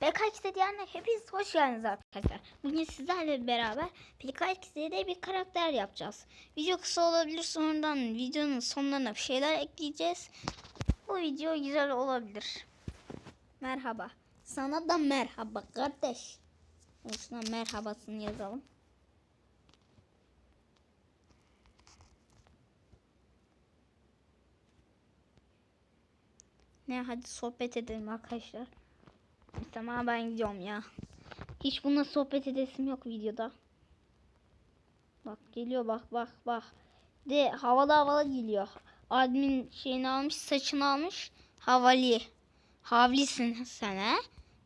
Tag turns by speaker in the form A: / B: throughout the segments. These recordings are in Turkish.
A: PKX'de diyenler hepiniz hoş geldiniz arkadaşlar. Bugün sizlerle beraber PKX'de bir karakter yapacağız. Video kısa olabilir sonradan videonun sonlarına bir şeyler ekleyeceğiz. Bu video güzel olabilir. Merhaba. Sana da merhaba kardeş. Şuna merhabasını yazalım. Ne hadi sohbet edelim arkadaşlar. Tamam ben gidiyorum ya. Hiç bununla sohbet edesim yok videoda. Bak geliyor bak bak bak. De havalı havalı geliyor. Admin şeyini almış saçını almış. Havali. Havlisin sen he.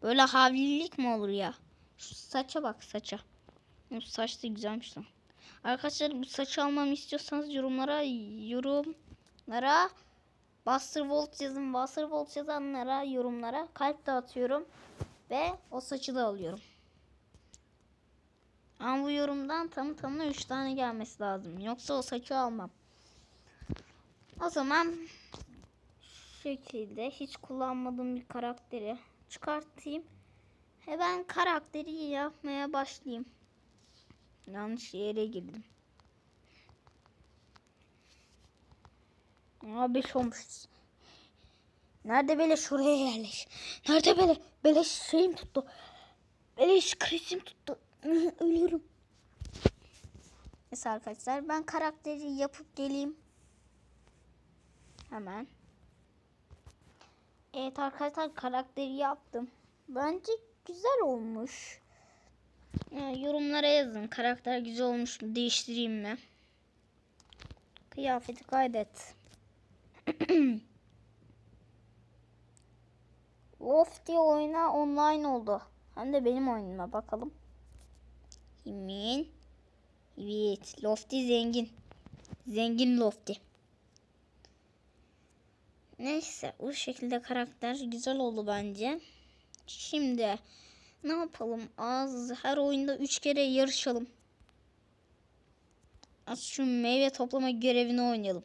A: Böyle havlilik mi olur ya? Şu saça bak saça. Bu saç da güzelmiş lan. Arkadaşlar bu saçı almamı istiyorsanız yorumlara yorumlara Buster Volt yazın. Buster Volt yazanlara yorumlara kalp dağıtıyorum. Ve o saçı da alıyorum. Ama bu yorumdan tamı tamına 3 tane gelmesi lazım. Yoksa o saçı almam. O zaman şekilde hiç kullanmadığım bir karakteri çıkartayım. Ve ben karakteri yapmaya başlayayım. Yanlış yere girdim. Aa 5 olmuşuz. Nerede beleş şuraya yerleş. Nerede bele beleş şeyim tuttu. Beleş krizim tuttu. Ölüyorum. Neyse arkadaşlar ben karakteri yapıp geleyim. Hemen. Evet arkadaşlar karakteri yaptım. Bence güzel olmuş. Yani yorumlara yazın. Karakter güzel olmuş mu? Değiştireyim mi? Kıyafeti kaydet. Lofty oyuna online oldu. Hem de benim oyunuma bakalım. Kimin? Evet. Lofty zengin. Zengin Lofty. Neyse. Bu şekilde karakter güzel oldu bence. Şimdi ne yapalım? Az her oyunda 3 kere yarışalım. Az şu meyve toplama görevini oynayalım.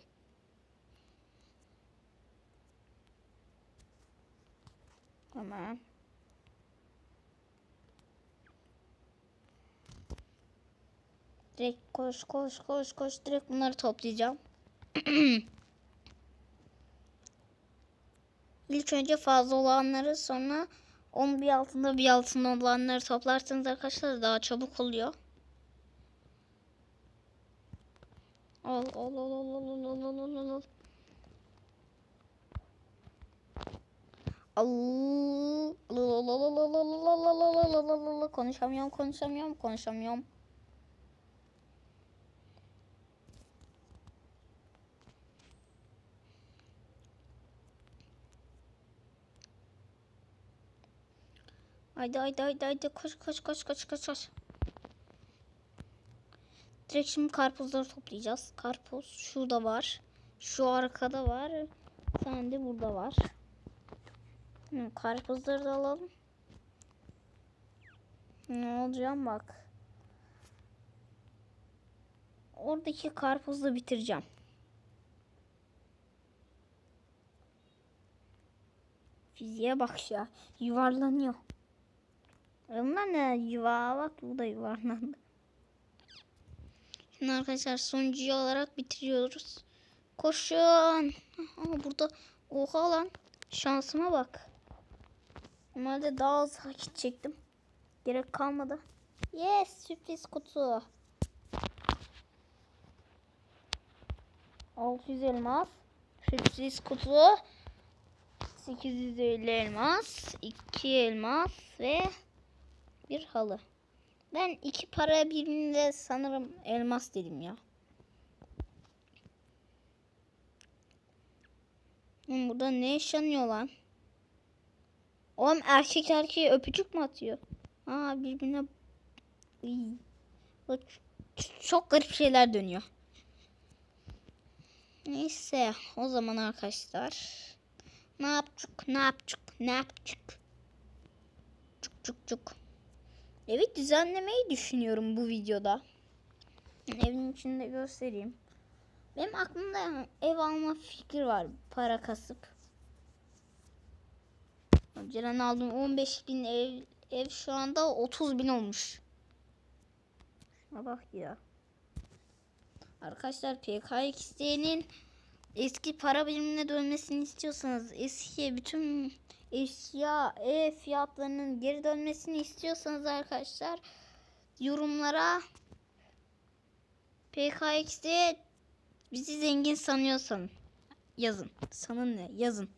A: Tamam. Direkt koş koş koş koş direkt bunları toplayacağım. İlk önce fazla olanları sonra onun bir altında bir altında olanları toplarsanız arkadaşlar daha çabuk oluyor. Al al al al al al al al al al. Konuşamıyorum, konuşamıyorum, konuşamıyorum. Haydi haydi haydi haydi koş koş koş koş koş koş. Direkt şimdi karpuzları toplayacağız. Karpuz şurada var. Şu arkada var. Sen de burada var. Hı, karpuzları da alalım. Ne olacağım bak. Oradaki karpuzu bitireceğim. Fiziğe bak ya. Yuvarlanıyor. Onlar ne yuva bak bu da yuvarlandı. Şimdi arkadaşlar sonuncuyu olarak bitiriyoruz. Koşun. Ama burada oha lan. Şansıma bak. Normalde daha az vakit çektim. Gerek kalmadı. Yes sürpriz kutu. 600 elmas. Sürpriz kutu. 850 elmas. 2 elmas ve bir halı. Ben iki para biriminde sanırım elmas dedim ya. Burada ne yaşanıyor lan? Oğlum erkek erkeğe öpücük mü atıyor? Aa birbirine çok garip şeyler dönüyor. Neyse o zaman arkadaşlar ne yapacak ne yapacak ne yapacak cuk cuk cuk evi düzenlemeyi düşünüyorum bu videoda evin içinde göstereyim benim aklımda ev alma fikri var para kasıp Önceden aldığım 15 bin ev, ev şu anda 30 bin olmuş. Şuna bak ya. Arkadaşlar PKXD'nin eski para birimine dönmesini istiyorsanız eski bütün eşya ev fiyatlarının geri dönmesini istiyorsanız arkadaşlar yorumlara PKXD bizi zengin sanıyorsan yazın. Sanın ne? Yazın.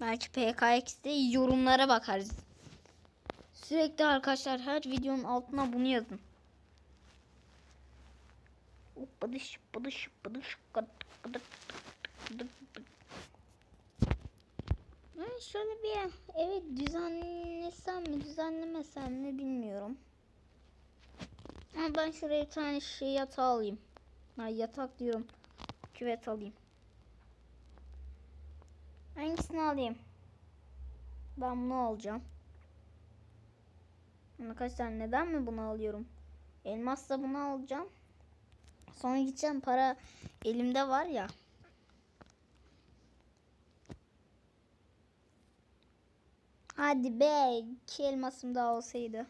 A: Belki PKX'de yorumlara bakarız. Sürekli arkadaşlar her videonun altına bunu yazın. Bıdış bıdış bıdış gıdık gıdık. Ben şöyle bir evet düzenlesem mi düzenlemesem mi bilmiyorum. Ama ben şuraya bir tane şey yatağı alayım. Ha, yatak diyorum. Küvet alayım. Hangisini alayım? Ben bunu alacağım. Arkadaşlar neden mi bunu alıyorum? Elmasla bunu alacağım. Sonra gideceğim para elimde var ya. Hadi be iki elmasım daha olsaydı.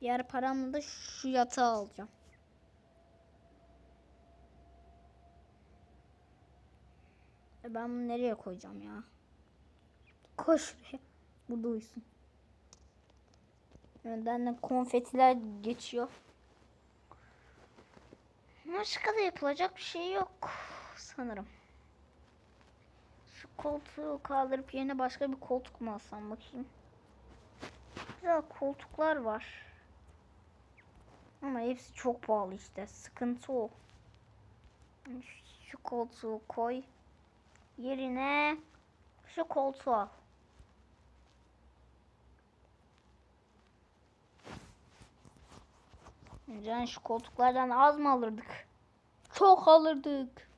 A: Diğer paramla da şu yatağı alacağım. E ben bunu nereye koyacağım ya? Koş şuraya. Burada uyusun. Önden de konfetiler geçiyor. Başka da yapılacak bir şey yok sanırım. Şu koltuğu kaldırıp yerine başka bir koltuk mu alsam bakayım. Güzel koltuklar var. Ama hepsi çok pahalı işte. Sıkıntı o. Şu koltuğu koy. Yerine şu koltuğu al. Önceden şu koltuklardan az mı alırdık? Çok alırdık.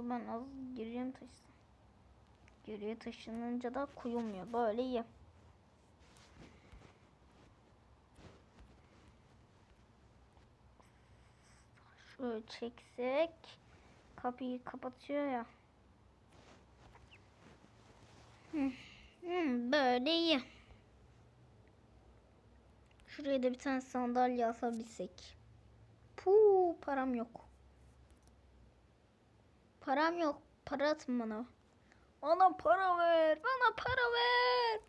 A: Dur ben az geriye mi taşısam? Geriye taşınınca da kuyulmuyor. Böyle iyi. Şöyle çeksek kapıyı kapatıyor ya. Böyle iyi. Şuraya da bir tane sandalye alabilsek. Puu param yok. Param yok. Para atın bana. Bana para ver. Bana para ver.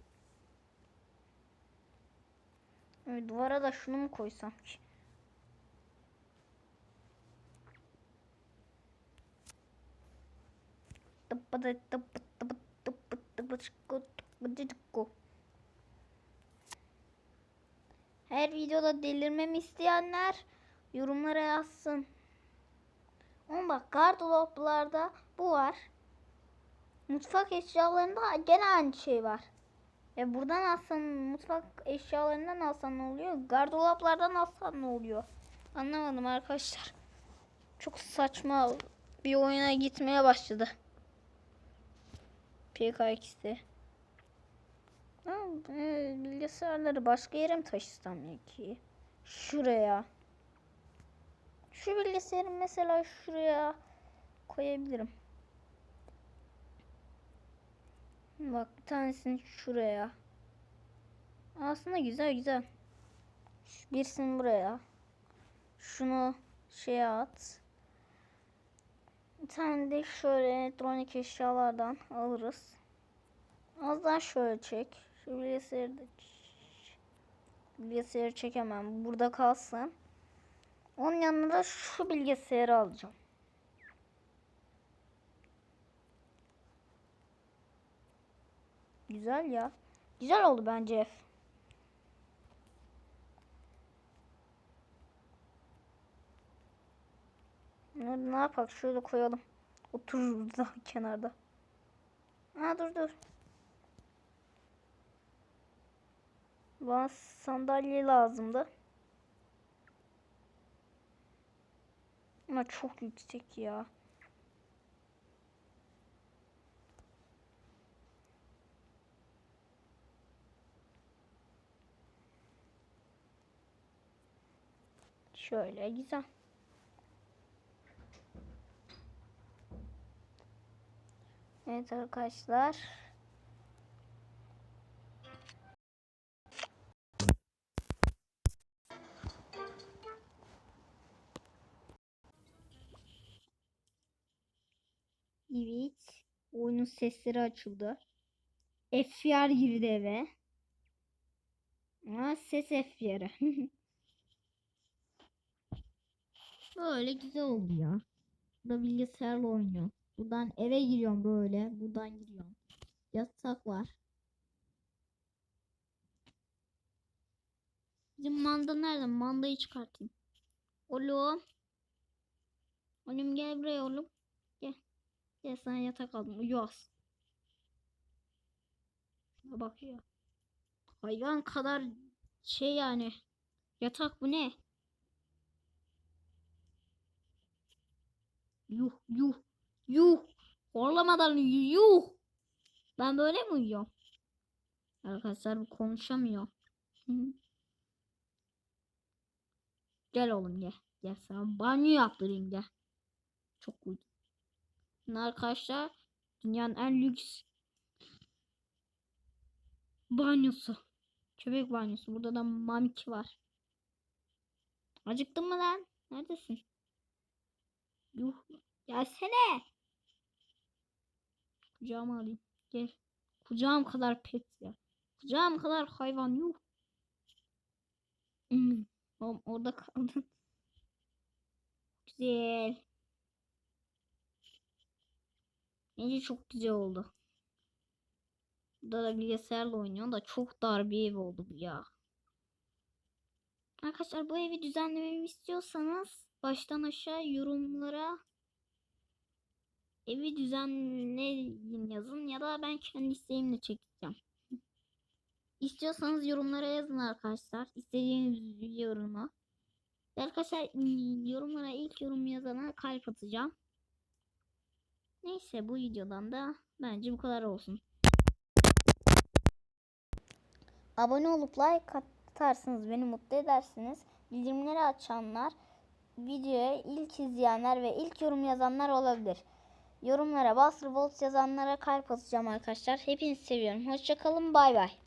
A: Evet, duvara da şunu mu koysam ki? Her videoda delirmemi isteyenler yorumlara yazsın. Ama bak gardıroplarda bu var. Mutfak eşyalarında gene aynı şey var. E buradan alsan mutfak eşyalarından alsan ne oluyor? Gardıroplardan alsan ne oluyor? Anlamadım arkadaşlar. Çok saçma bir oyuna gitmeye başladı. PKX'de. E, bilgisayarları başka yere mi taşısam ki? Şuraya. Şu bilgisayarı mesela şuraya koyabilirim. Bak bir tanesini şuraya. Aslında güzel güzel. Birisini buraya. Şunu şeye at. Bir tane de şöyle elektronik eşyalardan alırız. Az daha şöyle çek. Şu bilgisayarı da bilgisayarı çekemem. Burada kalsın. Onun yanına da şu bilgisayarı alacağım. Güzel ya. Güzel oldu bence. Ne, ne yapak? Şöyle koyalım. Otururuz daha kenarda. Ha dur dur. Bana sandalye lazımdı. Ama çok yüksek ya. Şöyle güzel. Evet arkadaşlar. Evet. Oyunun sesleri açıldı. FBR girdi eve. Aa, ses FBR'ı. Böyle güzel oldu ya. Burada bilgisayarla oynuyorum. Buradan eve giriyorum böyle. Buradan giriyorum. Yatak var. Bizim manda nerede? Mandayı çıkartayım. Oğlum. Oğlum gel buraya oğlum. Gel. Sana yatak aldım. Uyuyoruz. Şuna bak ya. Hayvan kadar şey yani. Yatak bu ne? Yuh yuh yuh. Horlamadan yuh. Ben böyle mi uyuyorum? Arkadaşlar bu konuşamıyor. Gel oğlum gel. Gel sana banyo yaptırayım gel. Çok uyudum. Arkadaşlar dünyanın en lüks banyosu. Köpek banyosu. Burada da mamiki var. Acıktın mı lan? Neredesin? Yuh. Gelsene. Kucağıma alayım. Gel. Kucağım kadar pet ya. Kucağım kadar hayvan yuh. Hmm. Oğlum orada kaldın. Güzel. Bence çok güzel oldu. Burada da bilgisayarla oynuyor da çok dar bir ev oldu bu ya. Arkadaşlar bu evi düzenlememi istiyorsanız baştan aşağı yorumlara evi düzenleyin yazın ya da ben kendi isteğimle çekeceğim. İstiyorsanız yorumlara yazın arkadaşlar. İstediğiniz yoruma. Arkadaşlar yorumlara ilk yorum yazana kalp atacağım. Neyse bu videodan da bence bu kadar olsun. Abone olup like atarsınız beni mutlu edersiniz. Bildirimleri açanlar videoya ilk izleyenler ve ilk yorum yazanlar olabilir. Yorumlara Bastır Volt yazanlara kalp atacağım arkadaşlar. Hepinizi seviyorum. Hoşçakalın. Bay bay.